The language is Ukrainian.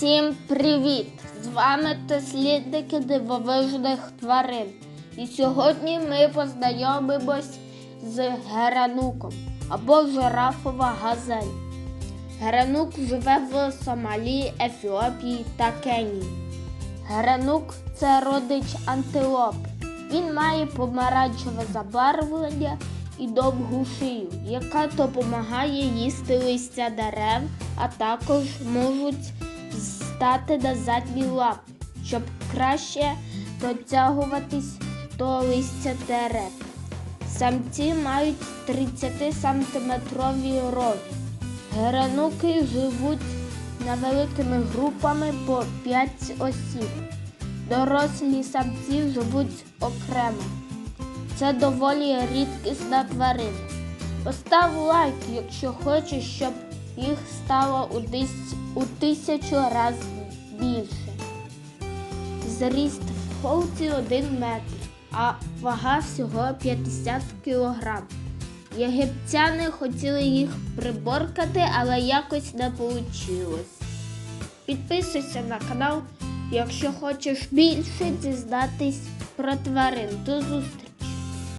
Всім привіт! З вами дослідники дивовижних тварин. І сьогодні ми познайомимось з герануком або жирафова газель. Геранук живе в Сомалі, Ефіопії та Кенії. Геранук це родич антилоп. Він має помаранчеве забарвлення і довгу шию, яка допомагає їсти листя дерев, а також можуть стати на задні лапи, щоб краще дотягуватись до листя дерев. Самці мають 30 сантиметрові роги. Герануки живуть невеликими групами по 5 осіб. Дорослі самці живуть окремо. Це доволі рідкісна тварина. Постав лайк, якщо хочеш, щоб їх стало у, тисячу разів більше. Зріст в холці 1 метр, а вага всього 50 кг. Єгиптяни хотіли їх приборкати, але якось не вийшло. Підписуйся на канал, якщо хочеш більше дізнатись про тварин. До зустрічі!